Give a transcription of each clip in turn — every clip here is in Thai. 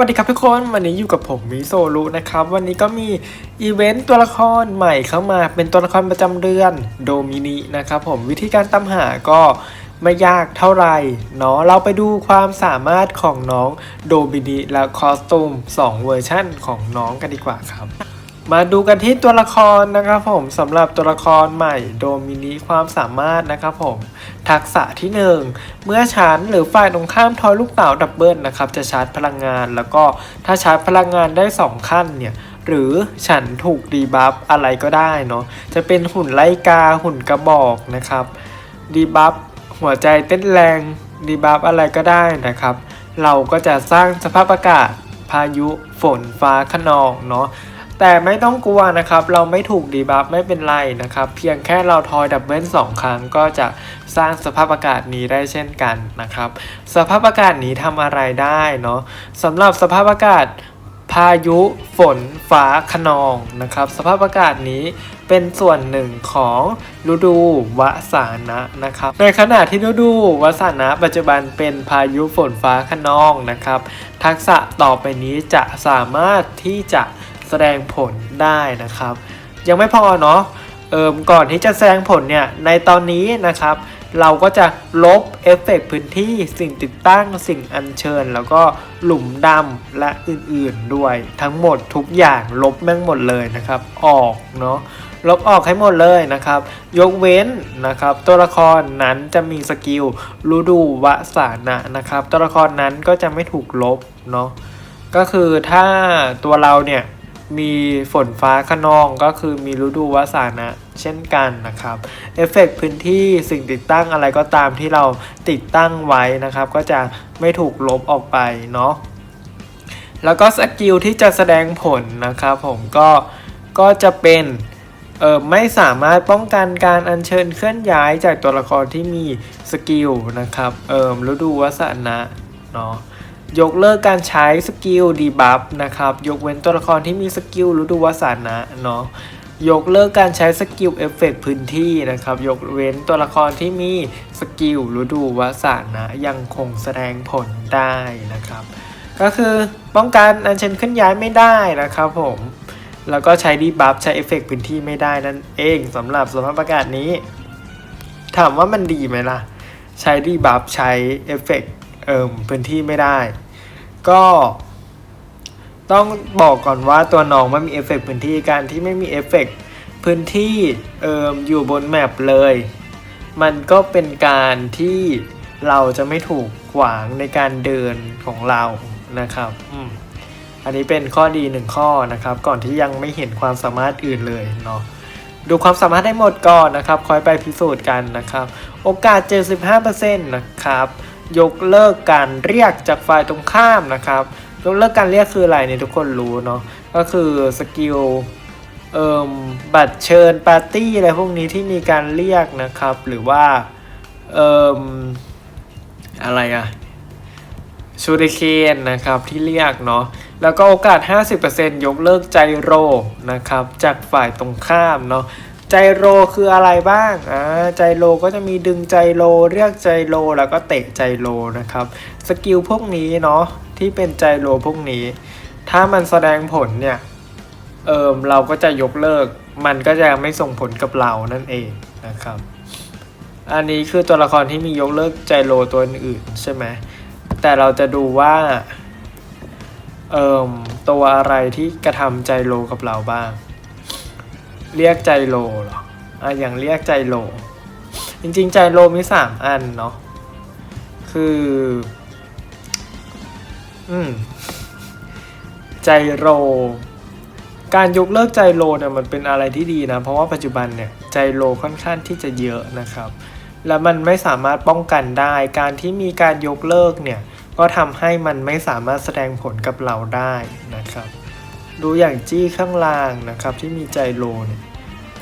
สวัสดีครับทุกคนวันนี้อยู่กับผมมิโซรุนะครับ วันนี้ก็มีอีเวนต์ตัวละครใหม่เข้ามาเป็นตัวละครประจำเดือนโดมินินะครับผมวิธีการตามหาก็ไม่ยากเท่าไหร่เนาะเราไปดูความสามารถของน้องโดมินิและคอสตูม 2 เวอร์ชั่นของน้องกันดีกว่าครับ มาดูกันที่ตัวละครนะครับผมสำหรับตัวละครใหม่โดมินิความสามารถนะครับผม ทักษะที่ 1 เมื่อฉันหรือฝ่ายตรงข้ามทอยลูกเต๋าดับเบิลนะครับจะชาร์จพลังงาน แล้วก็ถ้าชาร์จพลังงานได้ 2 ขั้นเนี่ยหรือฉันถูกดีบัฟอะไรก็ได้เนาะจะเป็นหุ่นไล่กาหุ่นกระบอกนะครับดีบัฟหัวใจเต้นแรงดีบัฟอะไรก็ได้นะครับ เราก็จะสร้างสภาพอากาศพายุฝนฟ้าขนองเนาะ แต่ไม่ต้องกลัวนะครับ เราไม่ถูกดีบัฟไม่เป็นไรนะครับ เพียงแค่เราทอยดับเบิลสองครั้งก็จะสร้างสภาพอากาศนี้ได้เช่นกันนะครับ สภาพอากาศนี้ทำอะไรได้เนาะสำหรับสภาพอากาศพายุฝนฟ้าขนองนะครับ สภาพอากาศนี้เป็นส่วนหนึ่งของฤดูวสานะนะครับ ในขณะที่ฤดูวสานะปัจจุบันเป็นพายุฝนฟ้าขนองนะครับ ทักษะต่อไปนี้จะสามารถที่จะ แสดงผลได้นะครับ ยังไม่พอเนาะเอิมก่อนที่จะแสดงผลเนี่ยในตอนนี้นะครับ เราก็จะลบเอฟเฟกต์พื้นที่สิ่งติดตั้งสิ่งอัญเชิญ แล้วก็หลุมดำและอื่นๆด้วย ทั้งหมดทุกอย่างลบแม่งหมดเลยนะครับ ออกเนาะลบออกให้หมดเลยนะครับ ยกเว้นนะครับ ตัวละครนั้นจะมีสกิลฤดูวสานะนะครับ ตัวละครนั้นก็จะไม่ถูกลบเนาะก็คือถ้าตัวเราเนี่ย มีฝนฟ้าขนองก็คือมีฤดูวสานะเช่นกันนะครับเอฟเฟกต์พื้นที่สิ่งติดตั้งอะไรก็ตามที่เราติดตั้งไว้นะครับ ก็จะไม่ถูกลบออกไปเนาะแล้วก็สกิลที่จะแสดงผลนะครับผมก็ก็จะเป็นเออไม่สามารถป้องกันการอัญเชิญเคลื่อนย้ายจากตัวละครที่มีสกิลนะครับเออฤดูวสานะเนาะ ยกเลิกการใช้สกิลดีบัฟนะครับ ยกเว้นตัวละครที่มีสกิลฤดูวสานะเนาะยกเลิกการใช้สกิลเอฟเฟกพื้นที่นะครับ ยกเว้นตัวละครที่มีสกิลฤดูวสานะยังคงแสดงผลได้นะครับ ก็คือป้องกันอันเชิญเคลื่อนย้ายไม่ได้นะครับผมแล้วก็ใช้ดีบัฟใช้เอฟเฟกพื้นที่ไม่ได้นั่นเองสำหรับสภาพอากาศนี้ ถามว่ามันดีไหมล่ะ ใช้ดีบัฟใช้เอฟเฟก เอิมพื้นที่ไม่ได้ ก็ต้องบอกก่อนว่าตัวน้องไม่มีเอฟเฟกต์พื้นที่การที่ไม่มีเอฟเฟกต์พื้นที่เอิมอยู่บนแมปเลย มันก็เป็นการที่เราจะไม่ถูกขวางในการเดินของเรานะครับอืมอันนี้เป็นข้อดีหนึ่งข้อนะครับ ก่อนที่ยังไม่เห็นความสามารถอื่นเลยเนาะดูความสามารถให้หมดก่อนนะครับคอยไปพิสูจน์กันนะครับ โอกาส 75%นะครับ ยกเลิกการเรียกจากฝ่ายตรงข้ามนะครับ ยกเลิกการเรียกคืออะไรเนี่ยทุกคนรู้เนาะก็คือสกิลเอ่มบัตรเชิญปาร์ตี้อะไรพวกนี้ที่มีการเรียกนะครับ หรือว่าเอ่มอะไรอะชูริเคนนะครับที่เรียกเนาะแล้วก็โอกาส 50%ยกเลิกใจโรนะครับจากฝ่ายตรงข้ามเนาะ ใจโรคืออะไรบ้าง อ่าใจโรก็จะมีดึงใจโร เรียกใจโร แล้วก็เตะใจโรนะครับ สกิลพวกนี้เนาะที่เป็นใจโรพวกนี้ ถ้ามันแสดงผลเนี่ย เอิมเราก็จะยกเลิก มันก็จะไม่ส่งผลกับเรานั่นเองนะครับ อันนี้คือตัวละครที่มียกเลิกใจโรตัวอื่นใช่ไหม แต่เราจะดูว่า เอิมตัวอะไรที่กระทำใจโลกับเราบ้าง เรียกใจโลหรออะอย่างเรียกใจโล จริงๆ ใจโลมีสามอันเนาะคือ อืม ใจโลการยกเลิกใจโลเนี่ยมันเป็นอะไรที่ดีนะ เพราะว่าปัจจุบันเนี่ยใจโลค่อนข้างที่จะเยอะนะครับ แล้วมันไม่สามารถป้องกันได้ การที่มีการยกเลิกเนี่ย ก็ทำให้มันไม่สามารถแสดงผลกับเราได้นะครับ ดูอย่างจี้ข้างล่างนะครับ ที่มีใจโลเนี่ย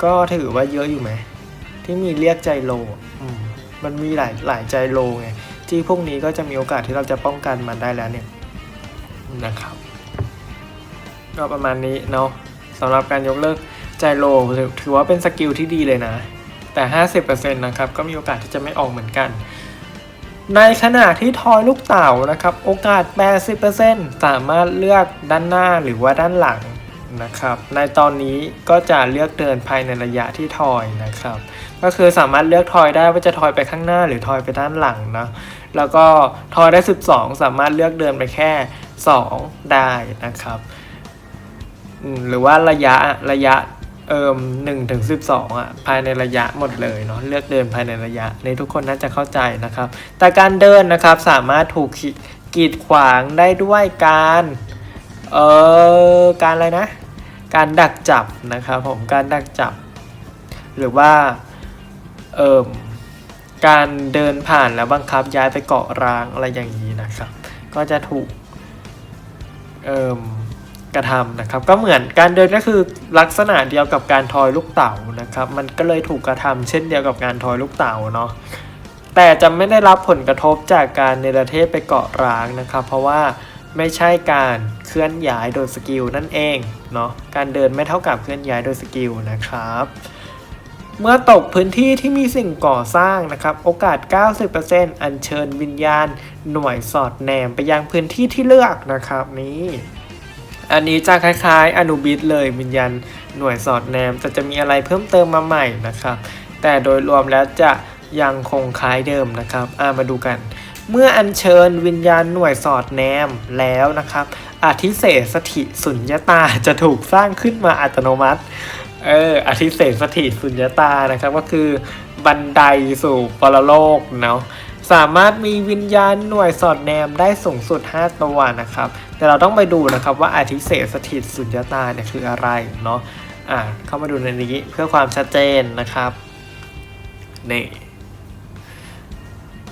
ก็ถือว่าเยอะอยู่ไหมที่มีเรียกใจโลอืมมันมีหลายหลายใจโลไงจี้พวกนี้ก็จะมีโอกาสที่เราจะป้องกันมันได้แล้วเนี่ยนะครับก็ประมาณนี้เนาะสำหรับการยกเลิกใจโลถือถือว่าเป็นสกิลที่ดีเลยนะแต่ 50%นะครับก็มีโอกาสที่จะไม่ออกเหมือนกัน ในขณะที่ทอยลูกเต่านะครับ โอกาส 80%สามารถเลือกด้านหน้าหรือว่าด้านหลังนะครับ ในตอนนี้ก็จะเลือกเดินภายในระยะที่ทอยนะครับ ก็คือสามารถเลือกทอยได้ว่าจะทอยไปข้างหน้าหรือทอยไปด้านหลังนะ แล้วก็ทอยได้ 12 สามารถเลือกเดินไปแค่ 2 ได้นะครับ หรือว่าระยะระยะ เอิมหนึ่งถึงสิบสองอะภายในระยะหมดเลยเนาะเลือกเดินภายในระยะในทุกคนน่าจะเข้าใจนะครับ แต่การเดินนะครับสามารถถูกกีดขวางได้ด้วยการเอ่อการอะไรนะ การดักจับนะครับผมการดักจับ หรือว่าเอิมการเดินผ่านแล้วบังคับย้ายไปเกาะร้างอะไรอย่างนี้นะครับ ก็จะถูกเอิม กระทำนะครับ ก็เหมือนการเดินก็คือลักษณะเดียวกับการทอยลูกเต่านะครับ มันก็เลยถูกกระทำเช่นเดียวกับการทอยลูกเต่าเนาะแต่จะไม่ได้รับผลกระทบจากการเนรเทศไปเกาะร้างนะครับ เพราะว่าไม่ใช่การเคลื่อนย้ายโดยสกิลนั่นเองเนาะการเดินไม่เท่ากับเคลื่อนย้ายโดยสกิลนะครับ เมื่อตกพื้นที่ที่มีสิ่งก่อสร้างนะครับ โอกาส 90%อัญเชิญวิญญาณ หน่วยสอดแนมไปยังพื้นที่ที่เลือกนะครับนี่ อันนี้จะคล้ายๆ อนุบิตเลยวิญญาณหน่วยสอดแนมแต่จะมีอะไรเพิ่มเติมมาใหม่นะครับ แต่โดยรวมแล้วจะยังคงคล้ายเดิมนะครับามาดูกัน เมื่ออัญเชิญวิญญาณหน่วยสอดแนมแล้วนะครับอาทิเศษสถิสุญญตาจะถูกสร้างขึ้นมาอัตโนมัติเอออธิเศษสถิตสุญญตานะครับก็คือบันไดสู่ปรโลกเนาะ สามารถมีวิญญาณหน่วยสอดแนมได้สูงสุด 5 ตัวนะครับ แต่เราต้องไปดูนะครับว่าอธิเศษสถิตสุญญตาเนี่ยคืออะไรเนาะอ่าเข้ามาดูในนี้เพื่อความชัดเจนนะครับนี่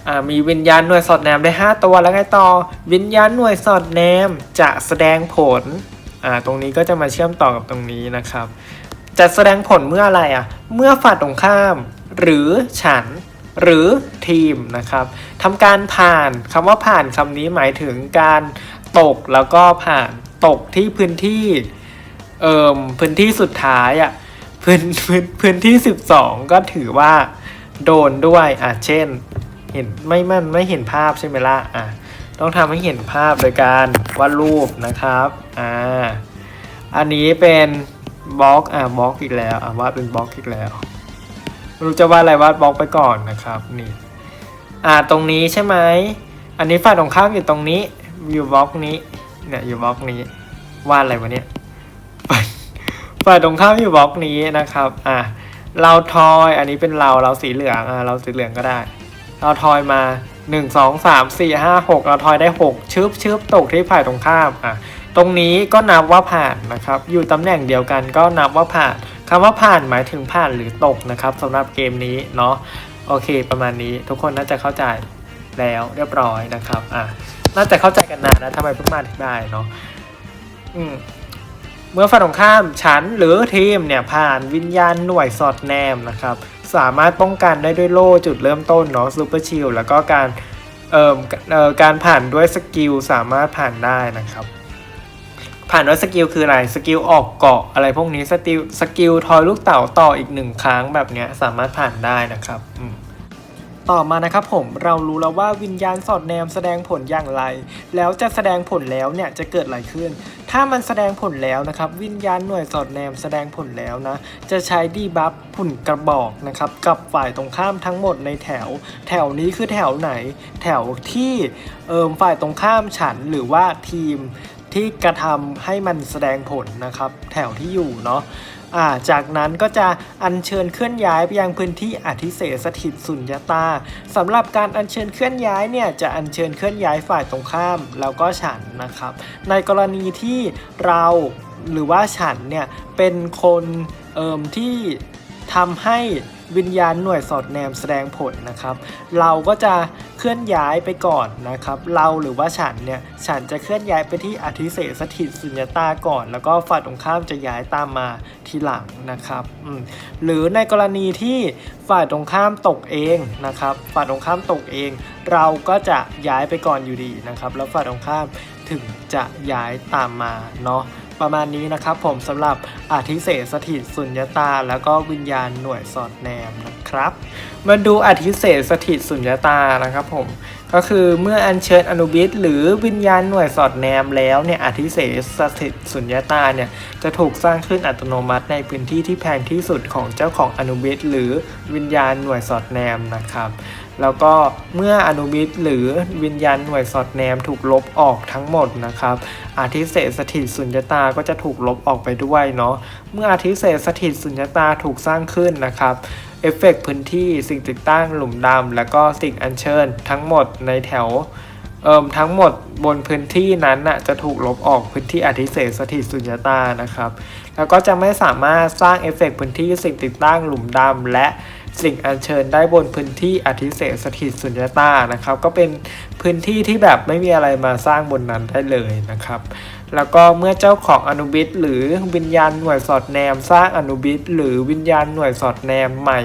อ่ามีวิญญาณหน่วยสอดแนมได้ 5 ตัวแล้วไงต่อ วิญญาณหน่วยสอดแนมจะแสดงผลอ่าตรงนี้ก็จะมาเชื่อมต่อกับตรงนี้นะครับ จะแสดงผลเมื่ออะไรอะ เมื่อฝ่ายตรงข้าม หรือฉัน หรือทีมนะครับทำการผ่านคำว่าผ่านคำนี้หมายถึงการตกแล้วก็ผ่านตกที่พื้นที่เอ่มพื้นที่สุดท้ายอะพื้นพื้นพื้นที่ 12 ก็ถือว่าโดนด้วยอะเช่น เห็นไม่มันไม่เห็นภาพใช่ไหมล่ะอะต้องทำให้เห็นภาพโดยการวาดรูปนะครับอ่าอันนี้เป็นบล็อกอะบล็อกอีกแล้วอะวาดเป็นบล็อกอีกแล้ว ไม่รู้จะวาดอะไรวาดบล็อกไปก่อนนะครับนี่อ่าตรงนี้ใช่ไหมอันนี้ฝ่ายตรงข้ามอยู่ตรงนี้อยู่บล็อกนี้เนี่ยอยู่บล็อกนี้วาดอะไรวะเนี่ยฝ่ายฝ่ายตรงข้ามอยู่บล็อกนี้นะครับ อะ เราทอย อันนี้เป็นเรา เราสีเหลือง อะ เราสีเหลืองก็ได้ เราทอยมา 1 2 3 4 5 6 เราทอยได้ 6 ชึบชึบตกที่ฝ่ายตรงข้าม อะ ตรงนี้ก็นับว่าผ่านนะครับ อยู่ตำแหน่งเดียวกันก็นับว่าผ่านคำว่าผ่านหมายถึงผ่านหรือตกนะครับสำหรับเกมนี้เนาะโอเค ประมาณนี้ทุกคนน่าจะเข้าใจแล้วเรียบร้อยนะครับอะน่าจะเข้าใจกันนานแล้วทำไมเพิ่งมาถึงได้เนาะอืมเมื่อฝ่ายตรงข้ามฉันหรือทีมเนี่ยผ่านวิญญาณหน่วยสอดแนมนะครับ สามารถป้องกันได้ด้วยโล่จุดเริ่มต้นเนาะซูเปอร์ชิลแล้วก็การเอ่อการผ่านด้วยสกิลสามารถผ่านได้นะครับ ผ่านด้วยสกิลคืออะไร สกิลออกเกาะอะไรพวกนี้ สกิลสกิลทอยลูกเต่าต่ออีกหนึ่งครั้งแบบเนี้ยสามารถผ่านได้นะครับต่อมานะครับผมเรารู้แล้วว่าวิญญาณสอดแนมแสดงผลอย่างไร แล้วจะแสดงผลแล้วเนี่ยจะเกิดอะไรขึ้น ถ้ามันแสดงผลแล้วนะครับ วิญญาณหน่วยสอดแนมแสดงผลแล้วนะ จะใช้ดีบัฟผุ่นกระบอกนะครับกับฝ่ายตรงข้ามทั้งหมดในแถว แถวนี้คือแถวไหน แถวที่เอิมฝ่ายตรงข้ามฉันหรือว่าทีม ที่กระทำให้มันแสดงผลนะครับ แถวที่อยู่เนาะาจากนั้นก็จะอัญเชิญเคลื่อนย้ายไปยังพื้นที่อธิเสสถิตสุญญาตาสำหรับการอัญเชิญเคลื่อนย้ายเนี่ยจะอัญเชิญเคลื่อนย้ายฝ่ายตรงข้ามแล้วก็ฉันนะครับ ในกรณีที่เราหรือว่าฉันเนี่ยเป็นคนเอิมที่ทำให้วิญญาณหน่วยสอดแนมแสดงผลนะครับ เราก็จะ ลื่อนย้ายไปก่อนนะครับ เราหรือว่าฉันเนี่ย ฉันจะเคลื่อนย้ายไปที่อธิเสสถิตสุญญตาก่อน แล้วก็ฝ่ายตรงข้ามจะย้ายตามมาทีหลังนะครับอืมหรือในกรณีที่ฝ่ายตรงข้ามตกเองนะครับ ฝ่ายตรงข้ามตกเอง เราก็จะย้ายไปก่อนอยู่ดีนะครับ แล้วฝ่ายตรงข้ามถึงจะย้ายตามมาเนาะ ประมาณนี้นะครับผมสำหรับอาทิเศษสถิตสุญญตา แล้วก็วิญญาณหน่วยสอดแนมนะครับ มาดูอาทิเศษสถิตสุญญตานะครับผมก็คือเมื่ออัญเชิญอนุบิสหรือวิญญาณหน่วยสอดแนมแล้วเนี่ยอธิเสสถิตสุญญตาเนี่ยจะถูกสร้างขึ้นอัตโนมัติในพื้นที่ที่แพงที่สุดของเจ้าของอนุบิสหรือวิญญาณหน่วยสอดแนมนะครับ แล้วก็เมื่ออนุบิสหรือวิญญาณหน่วยสอดแนมถูกลบออกทั้งหมดนะครับอาทิเศษสถิตสุญญตาก็จะถูกลบออกไปด้วยเนาะเมื่ออาทิเศษสถิตสุญญตาถูกสร้างขึ้นนะครับเอฟเฟกต์พื้นที่สิ่งติดตั้งหลุมดำแล้วก็สิ่งอัญเชิญทั้งหมดในแถวเอ่มทั้งหมดบนพื้นที่นั้นน่ะจะถูกลบออกพื้นที่อธิเศษสถิตสุญญตานะครับ แล้วก็จะไม่สามารถสร้างเอฟเฟกต์พื้นที่สิ่งติดตั้งหลุมดำและ สิ่งอัญเชิญได้บนพื้นที่อธิเศษสถิตสุญญตานะครับ ก็เป็นพื้นที่ที่แบบไม่มีอะไรมาสร้างบนนั้นได้เลยนะครับ แล้วก็เมื่อเจ้าของอนุบิสหรือวิญญาณหน่วยสอดแนม สร้างอนุบิสหรือวิญญาณหน่วยสอดแนมใหม่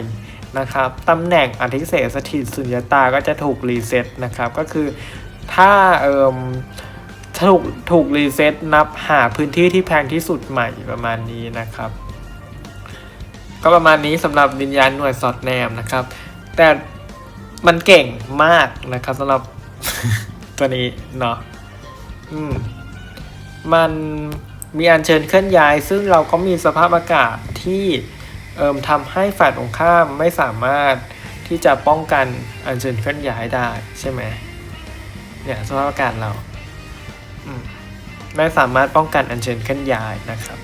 นะครับตำแหน่งอธิเศษสถิตสุญญตาก็จะถูกรีเซ็ตนะครับ ก็คือถ้าเอ่มถูกถูกรีเซ็ตนับหาพื้นที่ที่แพงที่สุดใหม่ประมาณนี้นะครับ ก็ประมาณนี้สำหรับวิญญาณหน่วยสอดแนมนะครับ แต่มันเก่งมากนะครับสำหรับตัวนี้เนาะอืมมันมีอัญเชิญเคลื่อนย้าย ซึ่งเราก็มีสภาพอากาศที่เอ่มทำให้ฝ่ายตรงข้ามไม่สามารถที่จะป้องกันอัญเชิญเคลื่อนย้ายได้ใช่ไหมเนี่ยสภาพอากาศเราไม่สามารถป้องกันอัญเชิญเคลื่อนย้ายนะครับ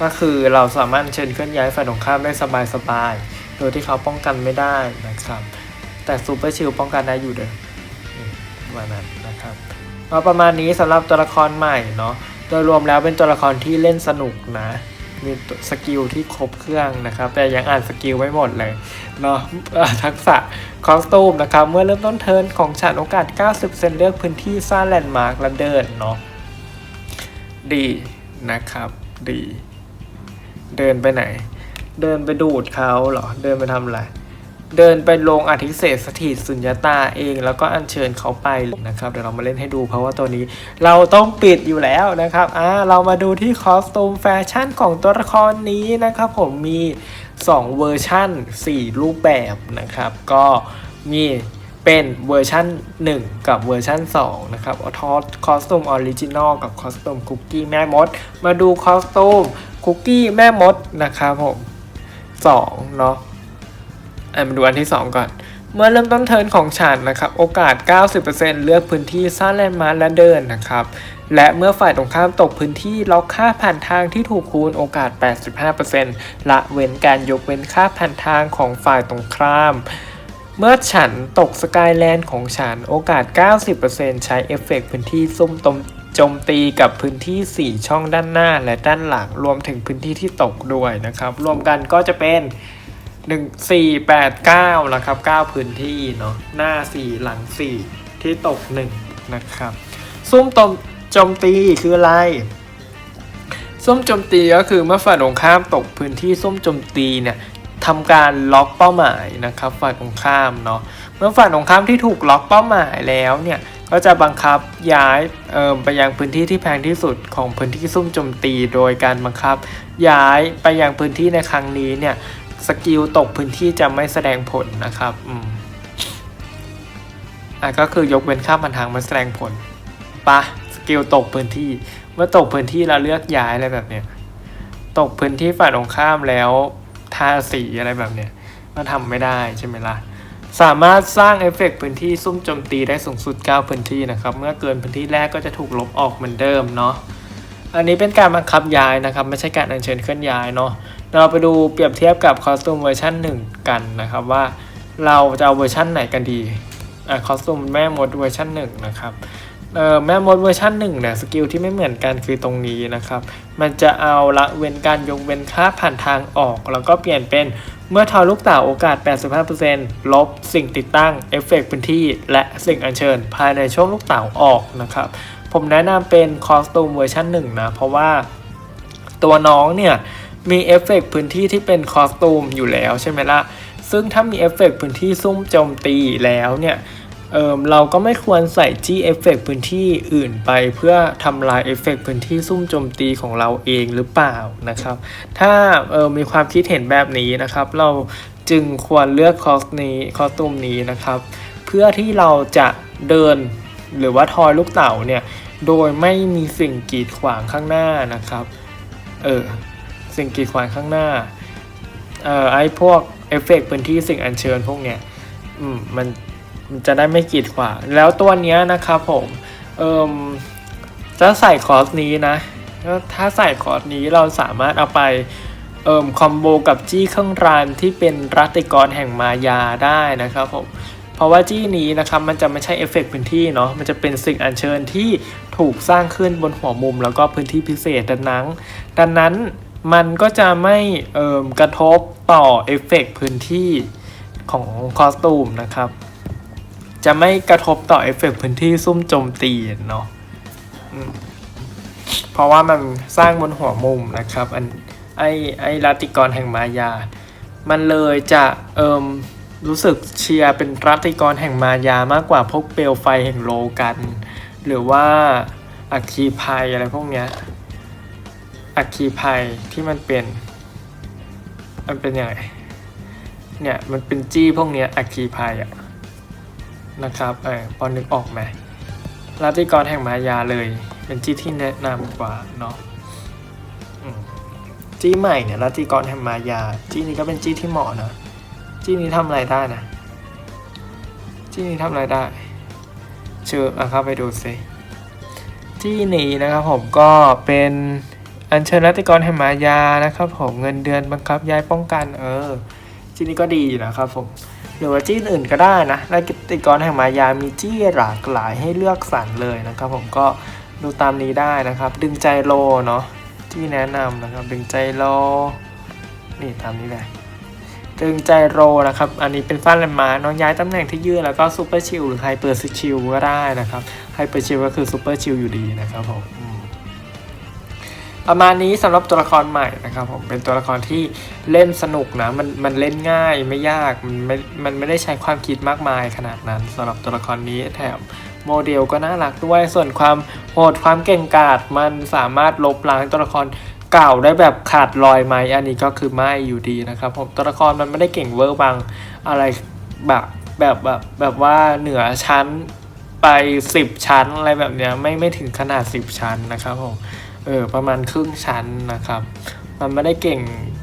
ก็คือเราสามารถเชิญเคลื่อนย้ายฝ่ายตรงข้ามได้สบายๆ โดยที่เขาป้องกันไม่ได้นะครับ แต่ซูเปอร์ชิลป้องกันได้อยู่เด้ออืมประมาณนั้นนะครับก็ประมาณนี้สำหรับตัวละครใหม่เนาะ โดยรวมแล้วเป็นตัวละครที่เล่นสนุกนะ มีสกิลที่ครบเครื่องนะครับ แต่ยังอ่านสกิลไม่หมดเลยเนาะทักษะคอสตูมนะครับ เมื่อเริ่มต้นเทิร์นของฉันโอกาส 90%เลือกพื้นที่สร้างแลนด์มาร์กและเดินเนาะ ดีนะครับ ดี เดินไปไหน เดินไปดูดเขาเหรอ เดินไปทำอะไร เดินไปลงอธิเศษสถิตสุญญาตาเอง แล้วก็อัญเชิญเขาไปเลยนะครับ เดี๋ยวเรามาเล่นให้ดูเพราะว่าตัวนี้ เราต้องปิดอยู่แล้วนะครับ อ่า เรามาดูที่คอสตูมแฟชั่นของตัวละครนี้นะครับ ผมมี 2 เวอร์ชั่น 4 รูปแบบนะครับ ก็มี เป็นเวอร์ชัน1 กับเวอร์ชัน2 นะครับทอสคอสตูมออริจินอลกับคอสตูมคุกกี้แม่มด มาดูคอสตูมคุกกี้แม่มดนะครับผม2เนาะอะมาดูอันที่ 2 ก่อน เมื่อเริ่มต้นเทิร์นของฉันนะครับ โอกาส 90%เลือกพื้นที่สร้างแลนด์มาร์คและเดินนะครับ และเมื่อฝ่ายตรงข้ามตกพื้นที่ล็อกค่าผ่านทางที่ถูกคูณโอกาส 85%ละเว้นการยกเว้นค่าผ่านทางของฝ่ายตรงข้าม เมื่อฉันตกสกายแลนด์ของฉันโอกาส 90%ใช้เอฟเฟกต์พื้นที่ซุ่มตมโจมตีกับพื้นที่ 4 ช่องด้านหน้าและด้านหลัง รวมถึงพื้นที่ที่ตกด้วยนะครับ รวมกันก็จะเป็นหนึ่งสี่แปดเก้านะครับเก้าพื้นที่เนาะหน้าสี่หลังสี่ที่ตกหนึ่งนะครับ ซุ่มตมโจมตีคืออะไรซุ่มโจมตีก็คือเมื่อฝ่ายตรงข้ามตกพื้นที่ซุ่มโจมตีเนี่ย ทำการล็อกเป้าหมายนะครับ ฝ่ายตรงข้ามเนาะเมื่อฝ่ายตรงข้ามที่ถูกล็อกเป้าหมายแล้วเนี่ยก็จะบังคับย้ายไปยังพื้นที่ที่แพงที่สุดของพื้นที่ซุ่มโจมตี โดยการบังคับ ย้ายไปยังพื้นที่ในครั้งนี้เนี่ยสกิลตกพื้นที่จะไม่แสดงผลนะครับอืมอะก็คือยกเว้นค่ามพันทางม่แสดงผลปะสกิลตกพื้นที่ เมื่อตกพื้นที่เราเลือกย้ายอะไรแบบเนี้ยตกพื้นที่ฝ่ายตรงข้ามแล้ว ทาสีอะไรแบบเนี้ยก็ทำไม่ได้ใช่ไหมล่ะ สามารถสร้างเอฟเฟกต์พื้นที่ซุ่มโจมตีได้สูงสุด 9 พื้นที่นะครับ เมื่อเกินพื้นที่แรกก็จะถูกลบออกเหมือนเดิมเนาะอันนี้เป็นการบังคับย้ายนะครับ ไม่ใช่การอัญเชิญเคลื่อนย้ายเนาะเราไปดูเปรียบเทียบกับคอสตูมเวอร์ชัน1 กันนะครับว่าเราจะเอาเวอร์ชันไหนกันดีอะคอสตูมแม่มดเวอร์ชัน1นะครับ เอ่อแม่มดเวอร์ชัน1เนี่ยสกิลที่ไม่เหมือนกันคือตรงนี้นะครับ มันจะเอาละเว้นการยกเว้นค่าผ่านทางออก แล้วก็เปลี่ยนเป็นเมื่อทอยลูกเต่าโอกาส 85%ลบสิ่งติดตั้งเอฟเฟกต์พื้นที่และสิ่งอัญเชิญ ภายในช่วงลูกเต่าออกนะครับ ผมแนะนำเป็นคอสตูมเวอร์ชัน1นะ เพราะว่าตัวน้องเนี่ยมีเอฟเฟกต์พื้นที่ที่เป็นคอสตูมอยู่แล้วใช่ไหมละ่ะ ซึ่งถ้ามีเอฟเฟกต์พื้นที่ซุ่มโจมตีแล้วเนี่ย เเราก็ไม่ควรใส่จี้เอฟเฟกพื้นที่อื่นไป เพื่อทำลายเอฟเฟกพื้นที่ซุ่มโจมตีของเราเองหรือเปล่านะครับ ถ้ามีความคิดเห็นแบบนี้นะครับ เราจึงควรเลือกคอสนี้คอสตูมนี้นะครับ เพื่อที่เราจะเดินหรือว่าทอยลูกเต๋าเนี่ยโดยไม่มีสิ่งกีดขวางข้างหน้านะครับเออสิ่งกีดขวางข้างหน้าเอ่อไอพวกเอฟเฟกต์พื้นที่สิ่งอัญเชิญพวกเนี้ยอืมมัน จะได้ไม่กีดขวางแล้วตัวเนี้ยนะครับผมเอ่มจะใส่คอร์สนี้นะถ้าใส่คอร์สนี้เราสามารถเอาไปเอ่มคอมโบกับจี้เครื่องรานที่เป็นรัตติกรแห่งมายาได้นะครับผมเพราะว่าจี้นี้นะครับมันจะไม่ใช่เอฟเฟกต์พื้นที่เนาะมันจะเป็นสิ่งอัญเชิญที่ถูกสร้างขึ้นบนหัวมุม แล้วก็พื้นที่พิเศษดังนั้น ดังนั้นมันก็จะไม่เอ่มกระทบต่อเอฟเฟกต์พื้นที่ของคอสตูมนะครับ จะไม่กระทบต่อเอฟเฟกต์พื้นที่ซุ่มโจมตีเนาะเพราะว่ามันสร้างบนหัวมุมนะครับอันไอไอรัติกรแห่งมายา มันเลยจะเอิมรู้สึกเชียร์เป็นรัติกรแห่งมายามากกว่าพวกเปลวไฟแห่งโลกัน หรือว่าอัคคีภัยอะไรพวกเนี้ยอัคคีภัยที่มันเป็นมันเป็นยังไงเนี่ยมันเป็นจี้พวกเนี้ยอัคคีภัยอะ นะครับเออพอนึกออกไหมรัตติกรแห่งมายาเลย เป็นจี้ที่แนะนำกว่าเนาะจี้ใหม่เนี่ยรัตติกรแห่งมายา จี้นี้ก็เป็นจี้ที่เหมาะนะ จี้นี้ทำอะไรได้นะ จี้นี้ทำอะไรได้ เชิญอะเข้าไปดูสิจี้นี้นะครับผมก็เป็นอัญเชิญรัตติกรแห่งมายานะครับผมเงินเดือนบังคับย้ายป้องกัน เออจี้นี้ก็ดีนะครับผม หรือว่าจี้อื่นก็ได้นะรัตติกรแห่งมายามีจี้หลากหลายให้เลือกสรรเลยนะครับ ผมก็ดูตามนี้ได้นะครับ ดึงใจโลเนาะที่แนะนำนะครับ ดึงใจโลนี่ตามนี้เลยดึงใจโรนะครับ อันนี้เป็นฟ้าแลนมาร์น้องย้ายตำแหน่งที่ยืดแล้วก็ซูเปอร์ชิลหรือไฮเปอร์ชิลก็ได้นะครับไฮเปอร์ชิลก็คือซูเปอร์ชิลอยู่ดีนะครับผม ประมาณนี้สำหรับตัวละครใหม่นะครับผมเป็นตัวละครที่เล่นสนุกนะมันมันเล่นง่ายไม่ยากมันไม่มันไม่ได้ใช้ความคิดมากมายขนาดนั้นสำหรับตัวละครนี้แถมโมเดลก็น่ารักด้วยส่วนความโหดความเก่งกาจมันสามารถลบล้างตัวละครเก่าได้แบบขาดลอยไหมอันนี้ก็คือไม่อยู่ดีนะครับผมตัวละครมันไม่ได้เก่งเวอร์บางอะไรแบบแบบแบบแบบว่าเหนือชั้นไป 10 ชั้นอะไรแบบเนี้ยไม่ไม่ถึงขนาด 10 ชั้นนะครับผม เออประมาณครึ่งชั้นนะครับ มันไม่ได้เก่ง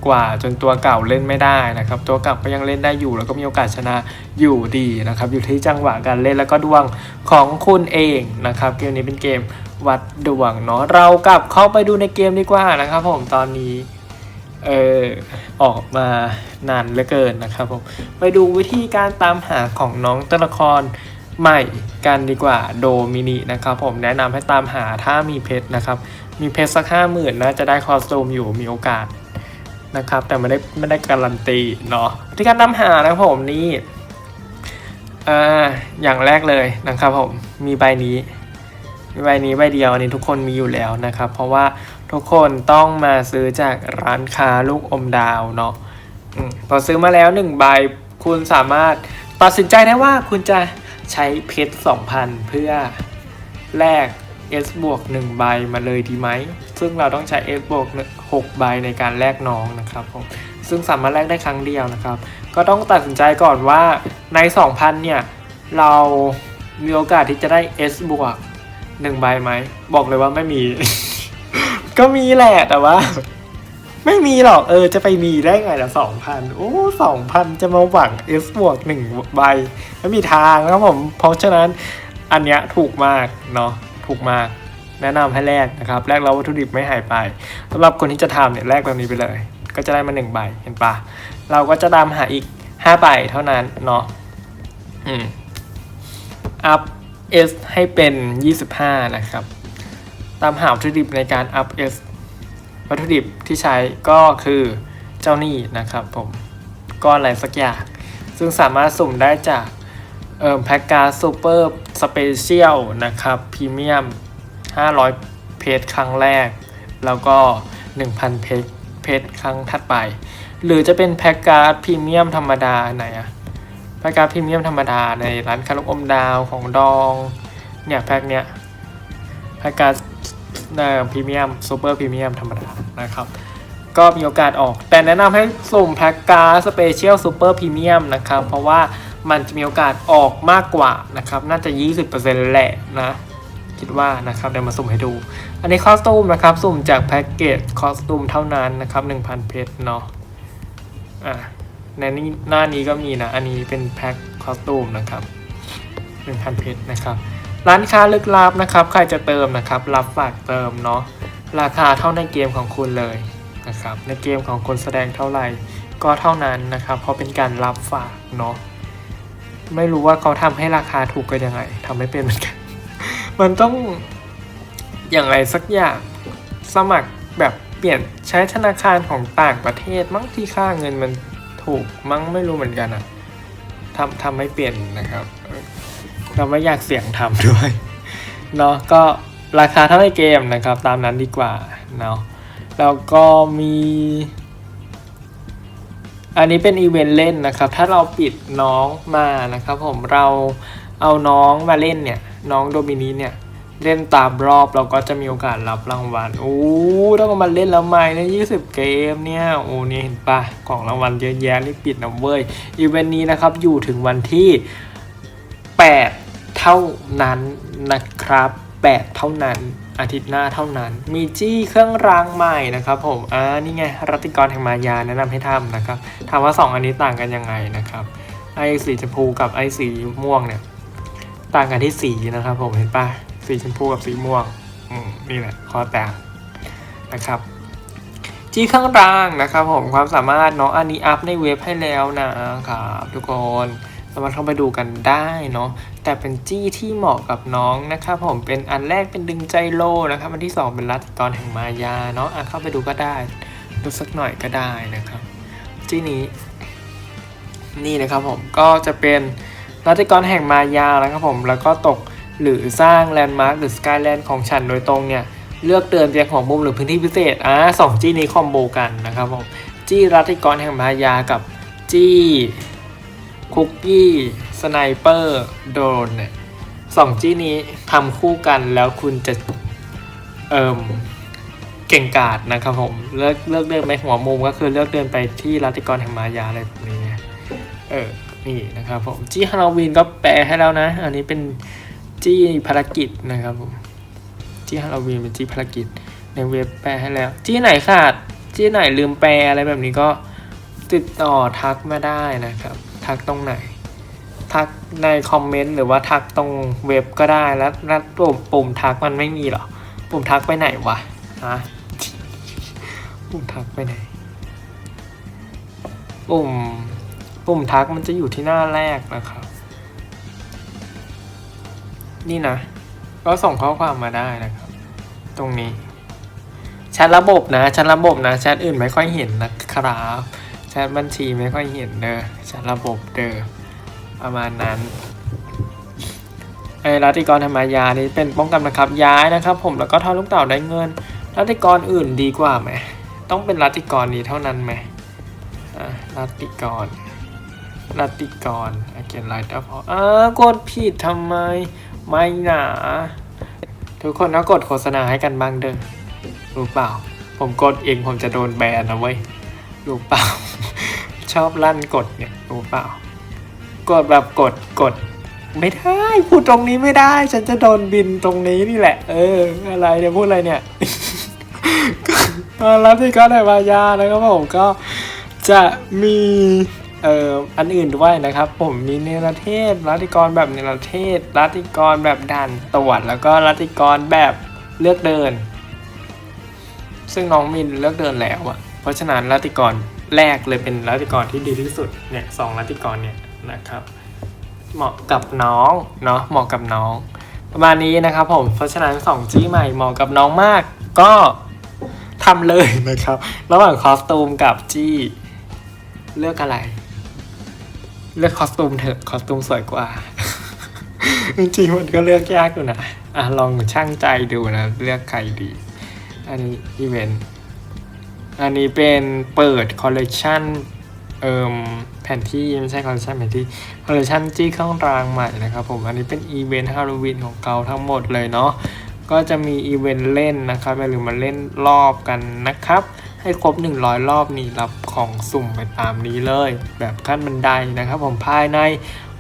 กว่าจนตัวเก่าเล่นไม่ได้นะครับ ตัวเก่าก็ยังเล่นได้อยู่ แล้วก็มีโอกาสชนะอยู่ดีนะครับ อยู่ที่จังหวะการเล่นแล้วก็ดวงของคุณเองนะครับ เกมนี้เป็นเกมวัดดวงเนาะเรากลับเข้าไปดูในเกมดีกว่านะครับผมตอนนี้เออออกมานานเหลือเกินนะครับผมไปดูวิธีการตามหาของน้องตัวละครใหม่กันดีกว่าโดมินินะครับผมแนะนำให้ตามหาถ้ามีเพชรนะครับ มีเพชรสักห้าหมื่นนะจะได้คอสตูมอยู่มีโอกาสนะครับ แต่ไม่ได้ไม่ได้การันตีเนาะวิธีการตามหานะผมนี่อ่าอย่างแรกเลยนะครับผมมีใบนี้มีใบนี้ใบเดียวอันนี้ทุกคนมีอยู่แล้วนะครับ เพราะว่าทุกคนต้องมาซื้อจากร้านค้าลูกอมดาวเนาะอพอซื้อมาแล้วหนึ่งใบคุณสามารถตัดสินใจได้ว่าคุณจะใช้เพชร2,000 เพื่อแลก S บวก1ใบมาเลยดีไหม ซึ่งเราต้องใช้ S บวก6ใบในการแลกน้องนะครับผมซึ่งสามารถแลกได้ครั้งเดียวนะครับ ก็ต้องตัดสินใจก่อนว่าใน 2,000 เนี่ย เรามีโอกาสที่จะได้ S บวก1ใบไหม บอกเลยว่าไม่มี ก็มีแหละแต่ว่า ไม่มีหรอกเออจะไปมีได้ไงละสองพันโอ้สองพันจะมาหวัง S บวกหนึ่งใบไม่มีทางนะครับผม เพราะฉะนั้นอันเนี้ยถูกมากเนาะ ถูกมากแนะนำให้แลกนะครับแลกแล้ววัตถุดิบไม่หายไปสำหรับคนที่จะทำเนี่ยแลกแบบนี้ไปเลย ก็จะได้มาหนึ่งใบเห็นปะเราก็จะตามหาอีกห้าใบเท่านั้นเนาะอืมอัพ S ให้เป็น 25 นะครับ ตามหาวัตถุดิบในการอัพ S วัตถุดิบที่ใช้ก็คือเจ้านี่นะครับผมก้อนอะไรสักอย่าง ซึ่งสามารถสุ่มได้จาก แพ็กการ์ซูเปอร์สเปเชียลนะครับพรีเมียม 500 เพจครั้งแรก แล้วก็ 1,000 เพจเพจครั้งถัดไป หรือจะเป็นแพ็กการ์ดพรีเมียมธรรมดาไหนอะแพ็กการ์ดพรีเมียมธรรมดาในร้านคารุกอมดาวของดองเนี่ยแพ็กเนี้ยแพ็กการ์ดพรีเมียมซูเปอร์พรีเมียมธรรมดานะครับก็มีโอกาสออก แต่แนะนำให้สุ่มแพ็กการ์สเปเชียลซูเปอร์พรีเมียมนะครับ เพราะว่า มันจะมีโอกาสออกมากกว่านะครับ น่าจะ 20%แหละนะ คิดว่านะครับเดี๋ยวมาสุ่มให้ดู อันนี้คอสตูมนะครับ สุ่มจากแพ็กเกจคอสตูมเท่านั้นนะครับ 1,000 เพชรเนาะอะในนี้หน้านี้ก็มีนะ อันนี้เป็นแพ็คคอสตูมนะครับ1,000 เพชรนะครับ ร้านค้าลึกลับนะครับ ใครจะเติมนะครับ รับฝากเติมเนาะ ราคาเท่าในเกมของคุณเลยนะครับ ในเกมของคนแสดงเท่าไหร่ ก็เท่านั้นนะครับ เพราะเป็นการรับฝากเนาะ ไม่รู้ว่าเขาทำให้ราคาถูกกันยังไงทำไม่เป็นเหมือนกัน มันต้องอย่างไรสักอย่างสมัครแบบเปลี่ยนใช้ธนาคารของต่างประเทศมั้งที่ค่าเงินมันถูกมั้งไม่รู้เหมือนกันอะทำทำไม่เปลี่ยนนะครับเออเราไม่อยากเสี่ยงทำด้วยเนาะก็ราคาเท่าในเกมนะครับ ตามนั้นดีกว่าเนาะแล้วก็มี อันนี้เป็นอีเวนต์เล่นนะครับ ถ้าเราปิดน้องมานะครับ ผมเราเอาน้องมาเล่นเนี่ย น้องโดมินีเนี่ย เล่นตามรอบเราก็จะมีโอกาสรับรางวัลโอ้ต้องเอามาเล่นแล้วไหมใน20เกมเนี่ยโอ้เนี่ยเห็นปะของรางวัลเยอะแยะรีบปิดนะเว้ยอีเวนต์นี้นะครับอยู่ถึงวันที่ 8 เท่านั้นนะครับ 8 เท่านั้นอาทิตย์หน้าเท่านั้น มีจี้เครื่องรางใหม่นะครับผมอ่านี่ไงรัติกรแห่งมายาแนะนำให้ทำนะครับถามว่า 2 อันนี้ต่างกันยังไงนะครับไอ้สีชมพูกับไอ้สีม่วงเนี่ยต่างกันที่สีนะครับผมเห็นปะสีชมพูกับสีม่วงอืมนี่แหละข้อต่างนะครับจี้ข้างรางนะครับผมความสามารถเนาะอันนี้อัพในเว็บให้แล้วนะครับทุกคน สามารถเข้าไปดูกันได้เนาะแต่เป็นจี้ที่เหมาะกับน้องนะครับผมเป็นอันแรกเป็นดึงใจโลนะครับอันที่สองเป็นรัตติกรแห่งมายาเนาะอะเข้าไปดูก็ได้ดูสักหน่อยก็ได้นะครับ จี้นี้ นี่นะครับผมก็จะเป็นรัติกรแห่งมายานะครับผมแล้วก็ตกหรือสร้างแลนด์มาร์คหรือสกายแลนด์ของฉันโดยตรงเนี่ยเลือกเดินเพียงของมุมหรือพื้นที่พิเศษอ่าสองจี้นี้คอมโบกันนะครับผมจี้รัติกรแห่งมายากับจี้ คุกกี้สไนเปอร์โดรนเนี่ยสองจี้นี้ทำคู่กันแล้วคุณจะเอิมเก่งกาจนะครับผม เลือกเลือกเดินไปหัวมุมก็คือเลือกเดินไปที่รัติกรแห่งมายาอะไรแบบนี้เออนี่นะครับผมจี้ฮาโลวีนก็แปลให้แล้วนะ อันนี้เป็นจี้ภารกิจนะครับผมจี้ฮาโลวีนเป็นจี้ภารกิจ ในเว็บแปลให้แล้ว จี้ไหนขาดจี้ไหนลืมแปลอะไรแบบนี้ก็ติดต่อทักมาได้นะครับ ทักตรงไหน ทักในคอมเมนต์หรือว่าทักตรงเว็บก็ได้แล้วแล้วปุ่มปุ่มทักมันไม่มีหรอ ปุ่มทักไปไหนวะฮะปุ่มทักไปไหน ปุ่มปุ่มทักมันจะอยู่ที่หน้าแรกนะครับ นี่นะ ก็ส่งข้อความมาได้นะครับ ตรงนี้แชทระบบนะแชทระบบนะแชทอื่นไม่ค่อยเห็นนะครับ แชทบัญชีไม่ค่อยเห็นเด้อแชทระบบเด้อประมาณนั้นไอรัติกรธรรมายานี่เป็นป้องกันนะครับย้ายนะครับ ผมแล้วก็ทอดลูกเต่าได้เงินรัติกรอื่นดีกว่าไหมต้องเป็นรัติกรนี้เท่านั้นไหมรัติกรรัติกรอาเกียนไลท์พอเออกดผิดทำไมไม่หนาทุกคนก็กดโฆษณาให้กันบ้างเด้อรู้เปล่า ผมกดเองผมจะโดนแบนนะเว้ย รู้เปล่า ชอบลั่นกดเนี่ยรู้เปล่ากดแบบกดกด ไม่ได้พูดตรงนี้ไม่ได้ ฉันจะโดนบินตรงนี้นี่แหละ เออ อะไรเนี่ยพูดอะไรเนี่ยรับที่ก็ได้มายานะครับผมก็จะมีเอ่ออันอื่นด้วยนะครับ ผมมีเนรเทศรัติกรแบบเนรเทศรัติกรแบบด่านตรวจแล้วก็รัติกรแบบเลือกเดิน ซึ่งน้องมินเลือกเดินแล้วอะ เพราะฉะนั้นรัติกรแรกเลยเป็นรัติกรที่ดีที่สุดเนี่ยสองรัติกรเนี่ยนะครับเหมาะกับน้องเนาะเหมาะกับน้อง ประมาณนี้นะครับผมเพราะฉะนั้น2จี้ใหม่เหมาะกับน้องมาก ก็ทำเลยนะครับ ระหว่างคอสตูมกับจี้เลือกอะไร เลือกคอสตูมเถอะคอสตูมสวยกว่า จริงๆมันก็เลือกยากอยู่นะอะลองช่างใจดูนะ เลือกใครดี อันนี้อีเวนต์ อันนี้เป็นเปิดคอลเลกชันเอ่มแผนที่ไม่ใช่คอลเลกชันแผนที่คอลเลกชันจี้เครื่องรางใหม่นะครับผม อันนี้เป็นอีเวนต์ฮาโลวีนของเกาทั้งหมดเลยเนาะก็จะมีอีเวนต์เล่นนะครับอย่าลืมมาเล่นรอบกันนะครับ ให้ครบ 100 รอบนี่รับของสุ่มไปตามนี้เลย แบบขั้นบันไดนะครับผมภายใน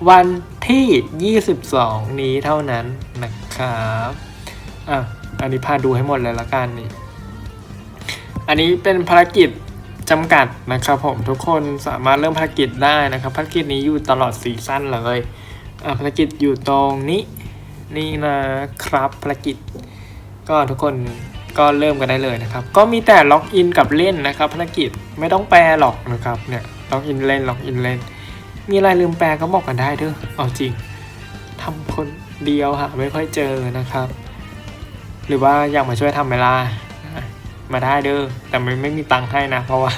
วันที่ 22 นี้เท่านั้นนะครับอะอันนี้พาดูให้หมดเลยละกันนี่ อันนี้เป็นภารกิจจำกัดนะครับผมทุกคนสามารถเริ่มภารกิจได้นะครับภารกิจนี้อยู่ตลอดซีซั่นเลยภารกิจอยู่ตรงนี้นี่นะครับภารกิจ ก็ทุกคนก็เริ่มกันได้เลยนะครับ ก็มีแต่ล็อกอินกับเล่นนะครับภารกิจไม่ต้องแปลหรอกนะครับเนี่ยล็อกอินเล่นล็อกอินเล่น มีอะไรลืมแปลก็บอกกันได้เด้อเอาจริงทำคนเดียวหาไม่ค่อยเจอนะครับ หรือว่าอยากมาช่วยทำเวลา มาได้เด้อแต่ไม่ไม่มีตังค์ให้นะ เพราะว่า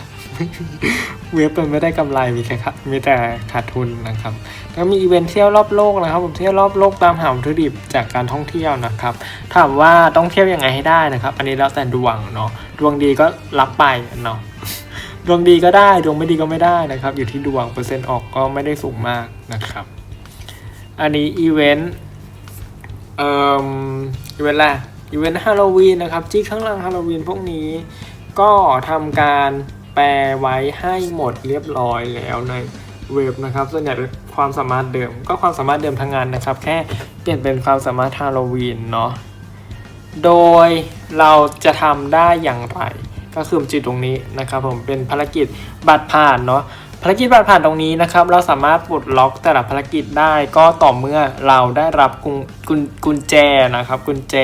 เว็บมันไม่ได้กำไรมีแค่มีแต่ขาดทุนนะครับแล้วมีอีเวนต์เที่ยวรอบโลกนะครับ ผมเที่ยวรอบโลกตามหาวัตถุดิบจากการท่องเที่ยวนะครับ ถามว่าต้องเที่ยวยังไงให้ได้นะครับ อันนี้แล้วแต่ดวงเนาะดวงดีก็รับไปเนาะดวงดีก็ได้ดวงไม่ดีก็ไม่ได้นะครับ อยู่ที่ดวงเปอร์เซ็นต์ออกก็ไม่ได้สูงมากนะครับ อันนี้อีเวนต์เอ่ออีเวนต์อะไร อีเวนต์ฮาโลวีนนะครับที่ข้างหลังฮาโลวีนพวกนี้ ก็ทำการแปลไว้ให้หมดเรียบร้อยแล้วในเว็บนะครับส่วนใหญ่เป็นความสามารถเดิม ก็ความสามารถเดิมทั้งงานนะครับ แค่เปลี่ยนเป็นความสามารถฮาโลวีนเนาะโดยเราจะทำได้อย่างไร ก็คือจุดตรงนี้นะครับ ผมเป็นภารกิจบัตรผ่านเนาะภารกิจบัตรผ่านตรงนี้นะครับ เราสามารถปลดล็อกแต่ละภารกิจได้ก็ต่อเมื่อเราได้รับกุญกุญแจนะครับ กุญแจ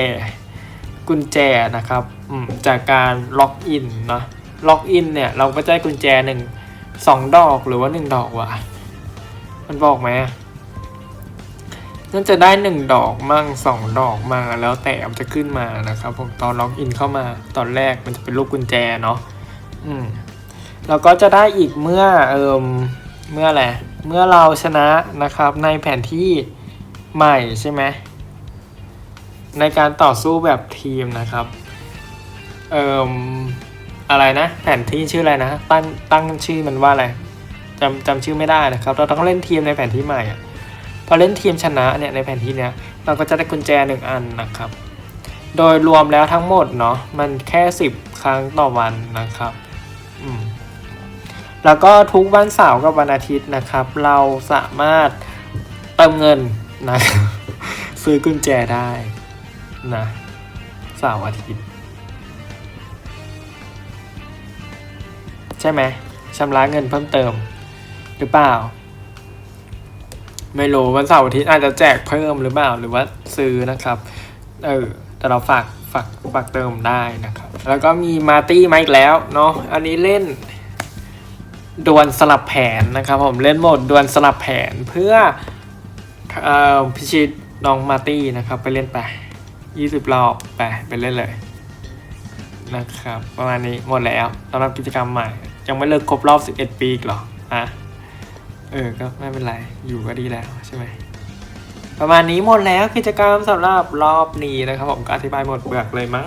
กุญแจนะครับจากการล็อกอินเนาะล็อกอินเนี่ยเราก็จะได้กุญแจหนึ่งสองดอกหรือว่าหนึ่งดอกวะมันบอกไหมอะน่าจะได้หนึ่งดอกมั่งสองดอกมั่งแล้วแต่มันจะขึ้นมานะครับผมตอนล็อกอินเข้ามาตอนแรกมันจะเป็นรูปกุญแจเนาะอืมเราก็จะได้อีกเมื่อเอิมเมื่ออะไรเมื่อเราชนะนะครับในแผนที่ใหม่ใช่ไหม ในการต่อสู้แบบทีมนะครับ เอ่ออะไรนะ แผนที่ชื่ออะไรนะ ตั้งตั้งชื่อมันว่าอะไรจำจำชื่อไม่ได้นะครับ เราต้องเล่นทีมในแผนที่ใหม่อะพอเล่นทีมชนะเนี่ยในแผนที่เนี้ยเราก็จะได้กุญแจหนึ่งอันนะครับ โดยรวมแล้วทั้งหมดเนาะมันแค่สิบครั้งต่อวันนะครับอืมแล้วก็ทุกวันเสาร์กับวันอาทิตย์นะครับ เราสามารถเติมเงินนะซื้อกุญแจได้ นะสาร์อาทิตย์ ใช่ไหมชำระเงินเพิ่มเติม หรือเปล่า ไม่รู้วันเสาร์อาทิตย์อาจจะแจกเพิ่มหรือเปล่าหรือว่าซื้อนะครับ เออแต่เราฝากฝากฝากเติมได้นะครับ แล้วก็มีมาตี้มาอีกแล้วเนาะอันนี้เล่นดวลสลับแผนนะครับ ผมเล่นโหมดดวลสลับแผนเพื่อออพิชิตน้องมาตี้นะครับ ไปเล่นไป ยี่สิบรอบไปไปเล่นเลยนะครับ ประมาณนี้หมดแล้วสำหรับกิจกรรมใหม่ ยังไม่เลิกครบรอบ 11 ปีอีกหรออะเออ ก็ไม่เป็นไร อยู่ก็ดีแล้วใช่ไหมประมาณนี้หมดแล้วกิจกรรมสำหรับรอบนี้นะครับผมก็อธิบายหมดเปลือกเลยมั้ง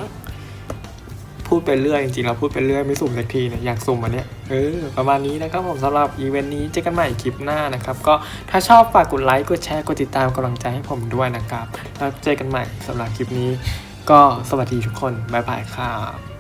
พูดไปเรื่อยจริงๆเราพูดไปเรื่อยไม่สุ่มสักทีเนี่ยอยากสุ่มอันเนี้ยเออประมาณนี้นะครับผมสำหรับอีเวนต์นี้เจอกันใหม่คลิปหน้านะครับก็ถ้าชอบฝากกดไลค์กดแชร์กดติดตามกำลังใจให้ผมด้วยนะครับแล้วเจอกันใหม่สำหรับคลิปนี้ ก็สวัสดีทุกคนบ๊ายบายครับ